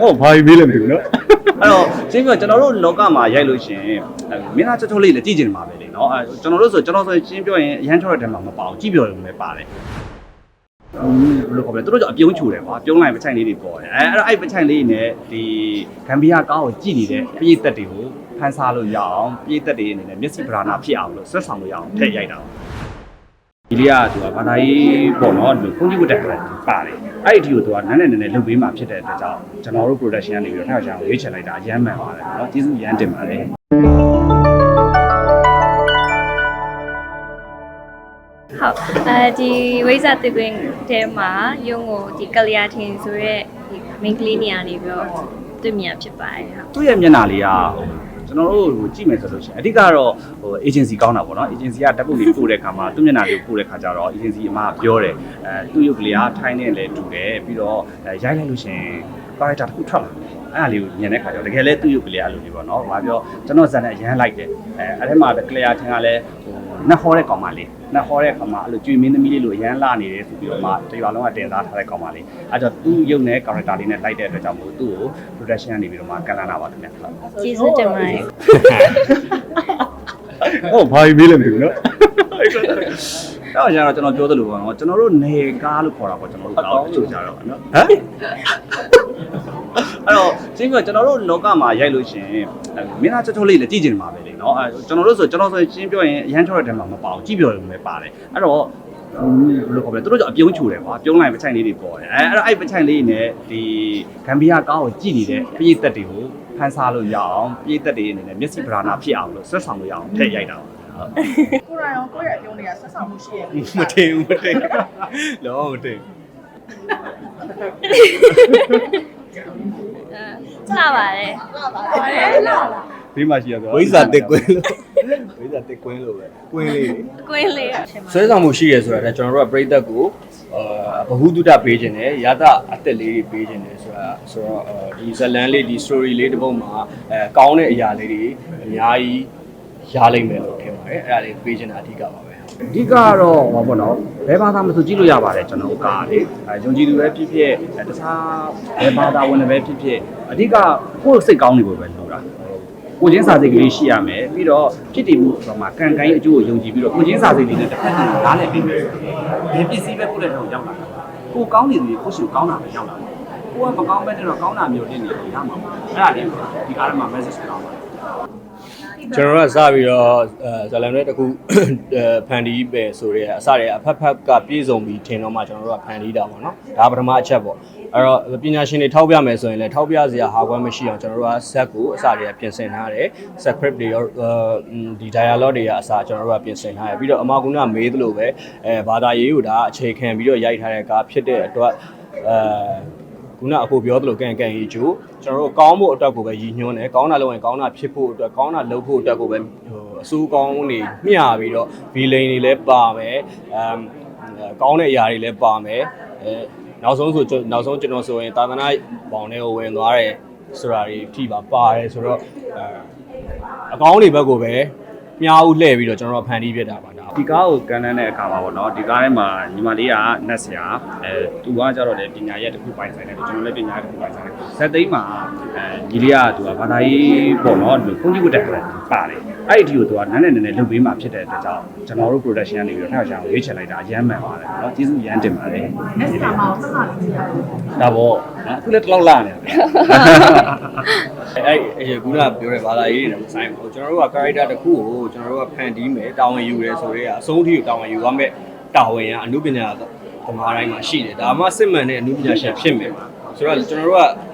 ဟုတ်ဘာကြီးမေးလဲမသိဘူးနော်အဲ့တော့ရှင်းပြကျွန်တော်တို့လောကမှာရိုက်လို့ရှရင်မင်းသားချောချောလေးလည်းကြည့်ကျင်မှာပဲလေနော်အဲကျွန်တော်တို့ဆိုကျွန်တော်ဆိုရှင်းပြောရင်အရန်ချောတဲ့တဲမှာမပါဘူးကြည့်ပြောရုံပဲပါတယ်ဘယ်လိုခေါ်မလဲသူတို့ကြောင့်အပြုံးချူတယ်ကွာပြုံးလိုက်ပချိုင်လေးတွေပေါ်တယ်အဲအဲ့တော့အဲ့ပချိုင်လေးနဲ့ဒီဂမ်ဘီယာကားကိုကြည့်နေတဲ့ပြည်သက်တွေကိုဖန်ဆာလို့ရအောင်ပြည်သက်တွေအနေနဲ့မျက်စိပဓာနာဖြစ်အောင်လို့ဆွတ်ဆောင်လို့ရအောင်ထည့်ရိုက်တာပါ ဒီလေးကသူကဘာသာရေးပေါ့နော်ဒီကုန်းကြီးဝတ်တက်တယ်ပါတယ်အဲ့ဒီအထီကိုသူကနန်းနဲ့နည်းနည်းလုပ်ပေးမှဖြစ်တဲ့အတွက်ကြောင့်ကျွန်တော်တို့ production ကနေပြီးတော့ထောက်ချောင်းရွေးချယ်လိုက်တာအရမ်းမှန်ပါတယ်နော်ကျေးဇူးရမ်းတင်ပါတယ်ဟုတ်အဲဒီဝိဇ္ဇာတကွင်းထဲမှာရုံကိုဒီကလျာထင်ဆိုရက်ဒီ main ကလေးနေရာနေပြီးတော့တွေ့မြင်ဖြစ်ပါတယ်ဟုတ်သူ့ရဲ့မျက်နှာလေးက ကျွန်တော်တို့ဟိုကြည့်မယ်ဆိုလို့ရှိရင်အဓိကတော့ဟို agency ကောင်းတာပေါ့နော် agency ကတပ်ပုတ်လေးပို့တဲ့ခါမှာသူ့မျက်နှာလေးကိုပို့တဲ့ခါကျတော့ agency အမကပြောတယ်အဲသူ့ရုပ်ကလေးကထိုင်းနေလဲတူတယ်ပြီးတော့အဲရိုက်လိုက်လို့ရှိရင် character တစ်ခုထွက်လာတယ်အဲ့ဒါလေးကိုမြင်တဲ့ခါကျတော့တကယ်လဲသူ့ရုပ်ကလေးအဲ့လိုမျိုးပေါ့နော်။ဘာပြောကျွန်တော်ဇာတ်နဲ့အရန်လိုက်တယ်။အဲအဲ့ထဲမှာ clear ထင်ကလည်းဟို နှက်ဟောတဲ့ကောင်မလေးနှက်ဟောတဲ့ကောင်မအဲ့လိုကျွေမင်းသမီးလေးလိုအရန်လာနေတယ်ဆိုပြီးတော့မှတရွာလုံးကတင်သားထားတဲ့ကောင်မလေး။အဲ့တော့သူ့ရုပ်နဲ့ character လေးနဲ့လိုက်တဲ့အတွက်ကြောင့်မို့သူ့ကို production ကနေပြီးတော့မှကန်လာတာပါခင်ဗျာ။ကျေးဇူးတင်ပါတယ်ဟုတ်ဘာကြီးမေးလဲမသိဘူးနော်အဲ့တော့ကျတော့ကျွန်တော်ပြောသလိုပေါ့နော်ကျွန်တော်တို့နေကားလို့ခေါ်တာပေါ့ကျွန်တော်တို့ကားကိုအချို့ကြတော့နော်ဟမ်အဲ့တော့ ရှင်းပြကျွန်တော်တို့လောကမှာရိုက်လို့ရှရင်မင်းသားချောချောလေးလည်းကြည့်ကျင်မှာပဲလေနော်အဲကျွန်တော်တို့ဆိုကျွန်တော်ဆိုရှင်းပြောရင်အရန်ချောတဲ့တဲမှာမပါဘူးကြည့်ပြောရုံပဲပါတယ်အဲ့တော့ဘယ်လိုခေါ်မလဲသူတို့ကြောင့်အပြုံးချူတယ်ကွာပြုံးလိုက်ပချိုင်လေးတွေပေါ်တယ်အဲအဲ့တော့အဲ့ပချိုင်လေးနဲ့ဒီဂမ်ဘီယာကားကိုကြည့်နေတဲ့ပြည်သက်တွေကိုဖန်ဆာလို့ရအောင်ပြည်သက်တွေအနေနဲ့မျက်စိပဓာနာဖြစ်အောင်လို့ဆွတ်ဆောင်လို့ရအောင်ထည့်ရိုက်တာပါဟုတ်ကိုရိုင်းရောကိုယ့်ရဲ့အပြုံးတွေကဆက်ဆောင်မှုရှိရဲ့မတင်ဘူးမတင်လောမတင် လှပါတယ်ဒီမှာရှိရဆိုဝိဇ္ဇာတက်ကွင်းလို့ဝိဇ္ဇာတက်ကွင်းလို့ပဲကွင်းလေးကွင်းလေးဆွဲဆောင်မှုရှိရဆိုတာကကျွန်တော်တို့ကပြိသက်ကိုအာဘ ഹു တုတပေးခြင်းနဲ့ရတအသက်လေးတွေပေးခြင်းနဲ့ဆိုတာဆိုတော့အာဒီဇလန်လေးဒီ story လေးတစ်ပုဒ်မှာအဲကောင်းတဲ့အရာလေးတွေအများကြီးရလိမ့်မယ်လို့ထင်ပါတယ်အဲ့ဒါလေးပေးခြင်းတာအဓိကပါပဲ အဓိကကတော့ဟောပေါ့နော်ဘယ်ဘာသာမဆိုကြည့်လို့ရပါတယ်ကျွန်တော်ကားလေအဲယုံကြည်သူပဲဖြစ်ဖြစ်အဲတခြားဘယ်ဘာသာဝင်တွေပဲဖြစ်ဖြစ်အဓိကကိုယ့်စိတ်ကောင်းနေဖို့ပဲလိုတာကိုချင်းစာစိတ်ကလေးရှိရမယ်ပြီးတော့ဖြစ်တည်မှုဆိုမှကံကံရဲ့အကျိုးကိုယုံကြည်ပြီးတော့ကိုချင်းစာစိတ်လေးနဲ့တစ်ဖက်ကနေနားလည်ပြီးမယ်ဘယ်ပစ္စည်းပဲကိုယ့်လက်ထဲကိုရောက်လာကိုကောင်းနေသူတွေကိုယ့်ရှိကိုကောင်းတာပဲရောက်လာကိုကမကောင်းပဲတဲ့တော့ကောင်းတာမျိုးတင်နေတယ်ရမှာပေါ့အဲ့ဒါလေးဒီကားထဲမှာ message ပြောင်းပါတယ် ကျွန်တော်တို့ကစပြီးတော့အဲဇလန်တွေတခုအဲဖန်တီးပဲဆိုရဲအစတွေအဖက်ဖက်ကပြည့်စုံပြီးထင်တော့မှကျွန်တော်တို့ကဖန်တီးတာပေါ့နော်ဒါပထမအချက်ပေါ့အဲ့တော့ပညာရှင်တွေထောက်ပြမယ်ဆိုရင်လည်းထောက်ပြစရာဟာကွမ်းမရှိအောင်ကျွန်တော်တို့က set ကိုအစတွေကပြင်ဆင်ထားတယ် script တွေရောဒီ dialogue တွေကအစကျွန်တော်တို့ကပြင်ဆင်ထားတယ်ပြီးတော့အမကုဏမေးသလိုပဲအဲဘာသာရေးကိုဒါအခြေခံပြီးတော့ရိုက်ထားတဲ့ကားဖြစ်တဲ့အတွက်အဲ ခုနအခုပြောသလိုကန်ကန်ကြီးကျိုးကျွန်တော်တို့ကောင်းဖို့အတွက်ကိုပဲရည်ညွှန်းတယ်ကောင်းတာလုပ်ရင်ကောင်းတာဖြစ်ဖို့အတွက်ကောင်းတာလုပ်ဖို့အတွက်ကိုပဲဟိုအစိုးကောင်းနေမျှပြီးတော့ဗီလိန်တွေလည်းပါမယ်အမ်ကောင်းတဲ့အရာတွေလည်းပါမယ်အဲနောက်ဆုံးဆိုကျွန်နောက်ဆုံးကျွန်တော်ဆိုရင်သာသနာဘောင်တွေကိုဝင်သွားတယ်ဆိုတာတွေအထိပါပါတယ်ဆိုတော့အဲအကောင်းတွေဘက်ကိုပဲမြားဦးလှည့်ပြီးတော့ကျွန်တော်တို့ဖန်တီးပြတာပါဒါ ဒီကားကိုကန်တန်းတဲ့အခါမှာပေါ့နော်ဒီကားထဲမှာညီမလေးကနတ်ဆရာအဲသူကကြတော့လေပညာရက်တစ်ခုပိုင်ဆိုင်တယ်ကျွန်တော်လည်းပညာရက်တစ်ခုပိုင်ဆိုင်တယ်ဇက်သိန်းမှာအဲညီလေးကသူကဘာသာရေးပေါ့နော်ဒီကုန်းကြီးဝတ်တက်တယ်ပါတယ် အဲ့ဒီအထီကိုသူကနန်းနဲ့နည်းနည်းလုပ်ပေးမှဖြစ်တဲ့အတွက်ကြောင့်ကျွန်တော်တို့ production ကနေပြီးတော့ထောက်ချောင်းရွေးချယ်လိုက်တာအရမ်းမှန်ပါတယ်နော်ကျေးဇူးရမ်းတင်ပါတယ် next time မှာဆက်ဆောင်လေးကြည့်ရတယ်ဒါပေါ့နော်အခုလည်းတစ်လောက်လာနေတယ်အဲ့အဲ့ခုနကပြောတဲ့ဘာသာရေးတွေနဲ့မဆိုင်ဘူးကျွန်တော်တို့က character တစ်ခုကိုကျွန်တော်တို့ကဖန်တီးမယ်တာဝန်ယူရဲဆိုတော့အဆုံးထိကိုတာဝန်ယူရမယ်တာဝန်ကအမှုပညာသမားတိုင်းမှာရှိတယ်ဒါမှစစ်မှန်တဲ့အမှုပညာရှင်ဖြစ်မယ်ဆိုတော့ကျွန်တော်တို့က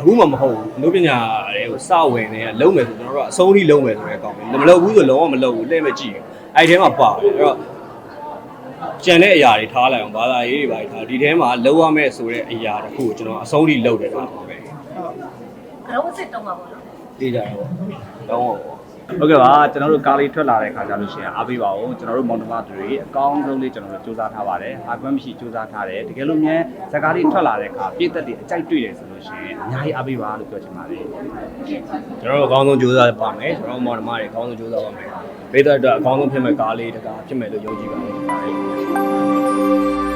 အခုမှမဟုတ်ဘူးအမှုပညာတွေကိုစဝင်နေကလုံးမယ်ဆိုကျွန်တော်တို့ကအဆုံးထိလုံးမယ်ဆိုတဲ့အကောင်ပဲမလုပ်ဘူးဆိုလုံးဝမလုပ်ဘူးလှည့်မကြည့်ဘူးအဲ့ဒီထဲမှာပါတယ်အဲ့တော့ကျန်တဲ့အရာတွေထားလိုက်အောင်ဘာသာရေးတွေပါထားဒီထဲမှာလုံးဝမဲ့ဆိုတဲ့အရာတစ်ခုကိုကျွန်တော်အဆုံးထိလုပ်တယ်ဆိုတာပါပဲအလုံးစစ်တုံးပါပေါ့နော်သိကြတယ်ပေါ့တောင်းပါပေါ့ ဟုတ်ကဲ့ပါကျွန်တော်တို့ကားလေးထွက်လာတဲ့ခါကျလို့ရှိရင်အားပေးပါဦးကျွန်တော်တို့မောင်တမသူတွေအကောင်းဆုံးလေးကျွန်တော်တို့စူးစမ်းထားပါတယ်အားကွမ်းမရှိစူးစမ်းထားတယ်တကယ်လို့မြန်ဇက်ကားလေးထွက်လာတဲ့အခါပြည့်သက်တွေအကြိုက်တွေ့တယ်ဆိုလို့ရှိရင်အများကြီးအားပေးပါလို့ပြောချင်ပါတယ်ကျွန်တော်တို့အကောင်းဆုံးကြိုးစားပါမယ်ကျွန်တော်တို့မော်ဒမာတွေအကောင်းဆုံးကြိုးစားပါမယ်ဘေးသက်အတွက်အကောင်းဆုံးဖြစ်မဲ့ကားလေးတကားဖြစ်မယ်လို့ယုံကြည်ပါတယ်